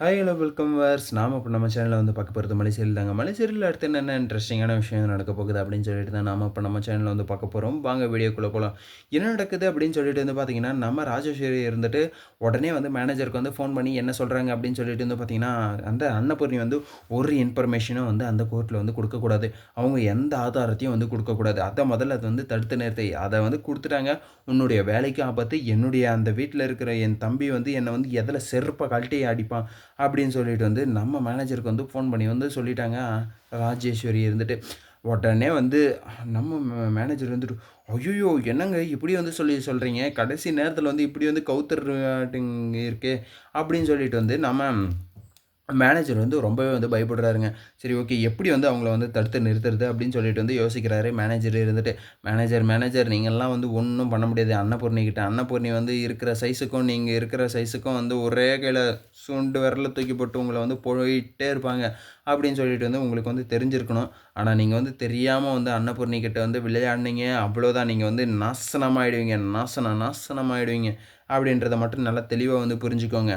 Hi hello welcome verse நாம் இப்போ நம்ம சேனலில் வந்து பார்க்க போகிறது மலைசேரியில் தாங்க. மலைசேரியில் அடுத்து என்னென்ன இன்ட்ரெஸ்டிங்கான விஷயம் நடக்க போகுது அப்படின்னு சொல்லிட்டு தான் நாம் இப்போ நம்ம சேனலில் வந்து பார்க்க போகிறோம் வாங்க வீடியோக்குள்ளே போகலாம் என்ன நடக்குது அப்படின்னு சொல்லிட்டு வந்து பார்த்தீங்கன்னா நம்ம ராஜேஸ்வரி இருந்துட்டு உடனே வந்து மேனேஜருக்கு வந்து ஃபோன் பண்ணி என்ன சொல்கிறாங்க அப்படின்னு சொல்லிட்டு வந்து பார்த்தீங்கன்னா அந்த அன்னபூர்ணி வந்து ஒரு இன்ஃபர்மேஷனும் வந்து அந்த கோர்ட்டில் வந்து கொடுக்கக்கூடாது அவங்க எந்த ஆதாரத்தையும் வந்து கொடுக்கக்கூடாது அதை முதல்ல அது வந்து தடுத்து நிறுத்தி. அதை வந்து கொடுத்துட்டாங்க. உன்னுடைய வேலைக்கு ஆபத்து. என்னுடைய அந்த வீட்டில் இருக்கிற என் தம்பி வந்து என்னை வந்து எதில் செருப்பை கழட்டி அடிப்பான். அப்படின்னு சொல்லிட்டு வந்து நம்ம மேனேஜருக்கு வந்து ஃபோன் பண்ணி வந்து சொல்லிட்டாங்க. ராஜேஸ்வரி இருந்துட்டு. உடனே வந்து நம்ம மேனேஜர் வந்துட்டு ஐயோ என்னங்க இப்படி வந்து சொல்லி சொல்கிறீங்க கடைசி நேரத்தில் வந்து இப்படி வந்து கவுத்தர் இருக்கே. அப்படின்னு சொல்லிட்டு வந்து நம்ம மேனேஜர் வந்து ரொம்பவே வந்து பயப்படுறாருங்க. சரி ஓகே எப்படி வந்து அவங்கள வந்து தடுத்து நிறுத்துறது அப்படின்னு சொல்லிட்டு வந்து யோசிக்கிறாரு. மேனேஜர் இருந்துட்டு மேனேஜர் மேனேஜர் நீங்கள்லாம் வந்து ஒன்றும் பண்ண முடியாது. அன்னபூர்ணி கிட்ட அன்னபூர்ணி வந்து இருக்கிற சைஸுக்கும் நீங்கள் இருக்கிற சைஸுக்கும் வந்து ஒரே கையில் சுண்டு விரல தூக்கி போட்டு உங்களை வந்து போயிட்டே இருப்பாங்க. அப்படின்னு சொல்லிட்டு வந்து உங்களுக்கு வந்து தெரிஞ்சிருக்கணும். ஆனால் நீங்கள் வந்து தெரியாமல் வந்து அன்னபூர்ணி கிட்ட வந்து விளையாடினீங்க. அவ்வளோதான் நீங்கள் வந்து நாசனமாயிடுவீங்க. நாசனம் நாசனமாயிடுவீங்க. அப்படின்றத மட்டும் நல்லா தெளிவாக வந்து புரிஞ்சுக்கோங்க.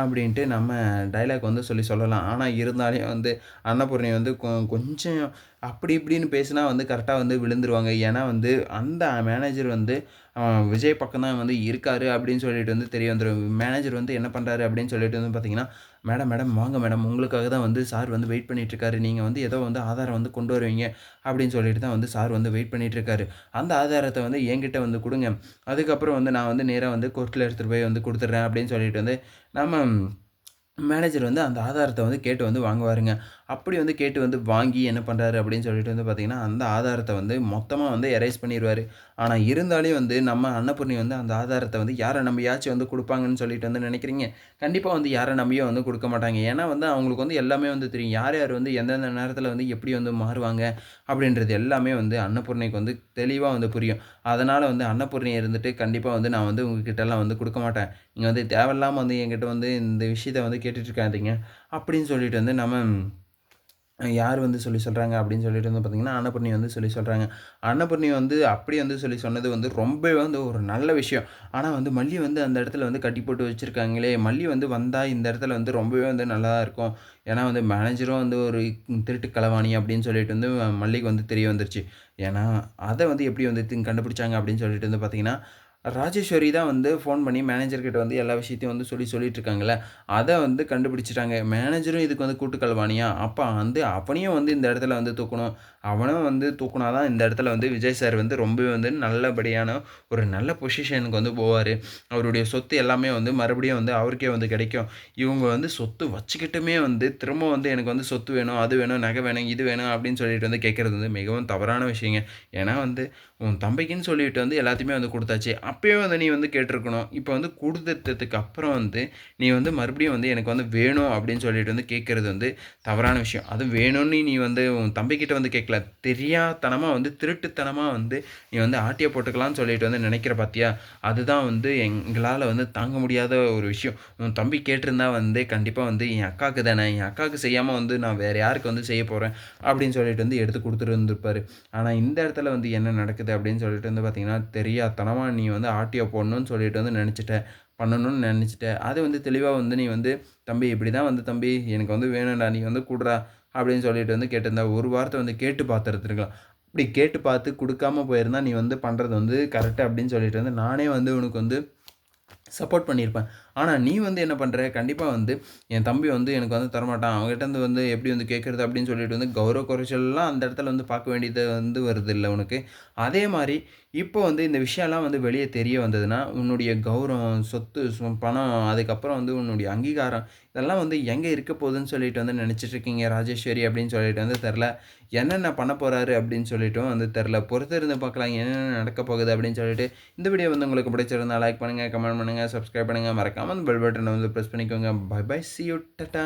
அப்படின்ட்டு நம்ம டைலாக் வந்து சொல்லி சொல்லலாம். ஆனால் இருந்தாலே வந்து அன்னபூர்ணி வந்து கொஞ்சம் அப்படி இப்படின்னு பேசினா வந்து கரெக்டாக வந்து விழுந்துருவாங்க. ஏன்னா வந்து அந்த மேனேஜர் வந்து விஜய் பக்கம் தான் வந்து இருக்கார் அப்படின்னு சொல்லிட்டு வந்து தெரிய வந்துடும் மேனேஜர் வந்து என்ன பண்ணுறாரு அப்படின்னு சொல்லிட்டு வந்து பார்த்தீங்கன்னா மேடம் மேடம் வாங்க மேடம் உங்களுக்காக தான் வந்து சார் வந்து வெயிட் பண்ணிகிட்ருக்காரு நீங்கள் வந்து ஏதோ வந்து ஆதாரம் வந்து கொண்டு வருவீங்க அப்படின்னு சொல்லிட்டு தான் வந்து சார் வந்து வெயிட் பண்ணிகிட்ருக்காரு அந்த ஆதாரத்தை வந்து என்கிட்ட வந்து கொடுங்க. அதுக்கப்புறம் வந்து நான் வந்து நேராக வந்து கோர்ட்டில் எடுத்துகிட்டு போய் வந்து கொடுத்துட்றேன் அப்படின்னு சொல்லிட்டு வந்து நம்ம மேனேஜர் வந்து அந்த ஆதாரத்தை வந்து கேட்டு வந்து வாங்குவாருங்க. அப்படி வந்து கேட்டு வந்து வாங்கி என்ன பண்ணுறாரு அப்படின்னு சொல்லிட்டு வந்து பார்த்திங்கன்னா அந்த ஆதாரத்தை வந்து மொத்தமாக வந்து எரேஸ் பண்ணிடுவார் ஆனால் இருந்தாலே வந்து நம்ம அன்னபூர்ணி வந்து அந்த ஆதாரத்தை வந்து யாரை நம்பியாச்சும் வந்து கொடுப்பாங்கன்னு சொல்லிட்டு வந்து நினைக்கிறீங்க? கண்டிப்பாக வந்து யாரை நம்பியும் வந்து கொடுக்க மாட்டாங்க. ஏன்னா வந்து அவங்களுக்கு வந்து எல்லாமே வந்து தெரியும். யார் யார் வந்து எந்தெந்த நேரத்தில் வந்து எப்படி வந்து மாறுவாங்க அப்படின்றது எல்லாமே வந்து அன்னபூர்ணிக்கு வந்து தெளிவாக வந்து புரியும். அதனால் வந்து அன்னபூர்ணி இருந்துட்டு கண்டிப்பாக வந்து நான் வந்து உங்ககிட்டலாம் வந்து கொடுக்க மாட்டேன். நீங்கள் வந்து தேவையில்லாமல் வந்து என்கிட்ட வந்து இந்த விஷயத்தை வந்து கேட்டுட்ருக்காதீங்க அப்படின்னு சொல்லிட்டு வந்து நம்ம யார் வந்து சொல்லி சொல்கிறாங்க அப்படின்னு சொல்லிட்டு வந்து பார்த்திங்கன்னா அன்னபூர்ணி வந்து சொல்லி சொல்கிறாங்க அன்னபூர்ணி வந்து அப்படி வந்து சொல்லி சொன்னது வந்து ரொம்பவே வந்து ஒரு நல்ல விஷயம். ஆனால் வந்து மல்லி வந்து அந்த இடத்துல வந்து கட்டி போட்டு வச்சுருக்காங்களே மல்லி வந்து வந்தால் இந்த இடத்துல வந்து ரொம்பவே வந்து நல்லா இருக்கும். ஏன்னா வந்து மேனேஜரும் வந்து ஒரு திருட்டு களவாணி அப்படின்னு சொல்லிட்டு வந்து மல்லிக்கு வந்து தெரிய வந்துருச்சு. ஏன்னா அதை வந்து எப்படி வந்து கண்டுபிடிச்சாங்க அப்படின்னு சொல்லிட்டு வந்து பார்த்திங்கன்னா ராஜேஸ்வரி தான் வந்து ஃபோன் பண்ணி மேனேஜர்கிட்ட வந்து எல்லா விஷயத்தையும் வந்து சொல்லி சொல்லிட்டு இருக்காங்களே அதை வந்து கண்டுபிடிச்சிட்டாங்க. மேனேஜரும் இதுக்கு வந்து கூட்டுக்கல்வானியா அப்போ வந்து அவனையும் வந்து இந்த இடத்துல வந்து தூக்கணும். அவனும் வந்து தூக்குனா தான் இந்த இடத்துல வந்து விஜய் சார் வந்து ரொம்பவே வந்து நல்லபடியான ஒரு நல்ல பொசிஷனுக்கு வந்து போவார். அவருடைய சொத்து எல்லாமே வந்து மறுபடியும் வந்து அவருக்கே வந்து கிடைக்கும். இவங்க வந்து சொத்து வச்சுக்கிட்டுமே வந்து திரும்ப வந்து எனக்கு வந்து சொத்து வேணும் அது வேணும் நகை வேணும் இது வேணும் அப்படின்னு சொல்லிட்டு வந்து கேட்குறது வந்து மிகவும் தவறான விஷயங்க. ஏன்னா வந்து உன் தம்பிக்குன்னு சொல்லிட்டு வந்து எல்லாத்தையுமே வந்து கொடுத்தாச்சு. அப்போயே வந்து நீ வந்து கேட்டிருக்கணும். இப்போ வந்து கொடுத்ததுக்கு அப்புறம் வந்து நீ வந்து மறுபடியும் வந்து எனக்கு வந்து வேணும் அப்படின்னு சொல்லிட்டு வந்து கேட்குறது வந்து தவறான விஷயம். அது வேணும்னு நீ வந்து உன் தம்பிக்கிட்ட வந்து கேட்கல. தெரியாதனமாக வந்து திருட்டுத்தனமாக வந்து நீ வந்து ஆட்டியை போட்டுக்கலாம்னு சொல்லிட்டு வந்து நினைக்கிற பார்த்தியா அதுதான் வந்து எங்களால் வந்து தாங்க முடியாத ஒரு விஷயம். உன் தம்பி கேட்டிருந்தா வந்து கண்டிப்பாக வந்து என் அக்காவுக்கு தானே என் அக்காவுக்கு செய்யாமல் வந்து நான் வேறு யாருக்கு வந்து செய்ய போகிறேன் அப்படின்னு சொல்லிட்டு வந்து எடுத்து கொடுத்துட்டு வந்துருப்பார் ஆனால் இந்த இடத்துல வந்து என்ன நடக்குது அப்படின்னு சொல்லிட்டு வந்து பார்த்திங்கன்னா தெரியாதனமாக நீ வந்து ஆட்டியை போடணும்னு சொல்லிட்டு வந்து நினச்சிட்டேன். பண்ணணும்னு நினச்சிட்டேன். அது வந்து தெளிவாக வந்து நீ வந்து தம்பி இப்படி தான் வந்து தம்பி எனக்கு வந்து வேணும்டா நீ வந்து கூடுறா அப்படின்னு சொல்லிட்டு வந்து கேட்டிருந்தா ஒரு வார்த்தை வந்து கேட்டு பார்த்துருத்துருக்கலாம் அப்படி கேட்டு பார்த்து கொடுக்காம போயிருந்தா நீ வந்து பண்ணுறது வந்து கரெக்டாக அப்படின்னு சொல்லிட்டு வந்து நானே வந்து உனக்கு வந்து சப்போர்ட் பண்ணியிருப்பேன். ஆனால் நீ வந்து என்ன பண்ணுற கண்டிப்பாக வந்து என் தம்பி வந்து எனக்கு வந்து தரமாட்டான். அவங்ககிட்ட வந்து எப்படி வந்து கேட்குறது அப்படின்னு சொல்லிட்டு வந்து கௌரவ குறைச்சல்லாம் அந்த இடத்துல வந்து பார்க்க வேண்டியது வந்து வருது இல்லை உனக்கு. அதே மாதிரி இப்போ வந்து இந்த விஷயம்லாம் வந்து வெளியே தெரிய வந்ததுன்னா உன்னுடைய கௌரவம் சொத்து பணம் அதுக்கப்புறம் வந்து உன்னுடைய அங்கீகாரம் இதெல்லாம் வந்து எங்கே இருக்க போகுதுன்னு சொல்லிட்டு வந்து நினச்சிட்ருக்கீங்க ராஜேஸ்வரி அப்படின்னு சொல்லிட்டு வந்து தெரில என்னென்ன பண்ண போகிறாரு அப்படின்னு சொல்லிட்டும் வந்து தெரில பொறுத்து இருந்து பார்க்கலாம் என்னென்ன நடக்க போகுது அப்படின்னு சொல்லிட்டு இந்த வீடியோ வந்து உங்களுக்கு பிடிச்சிருந்தா லைக் பண்ணுங்கள் கமெண்ட் பண்ணுங்கள் சப்ஸ்கிரைப் பண்ணுங்கள் மறக்காமல் அந்த பெல் பட்டனை வந்து ப்ரெஸ் பண்ணிக்கோங்க. Bye bye see you tata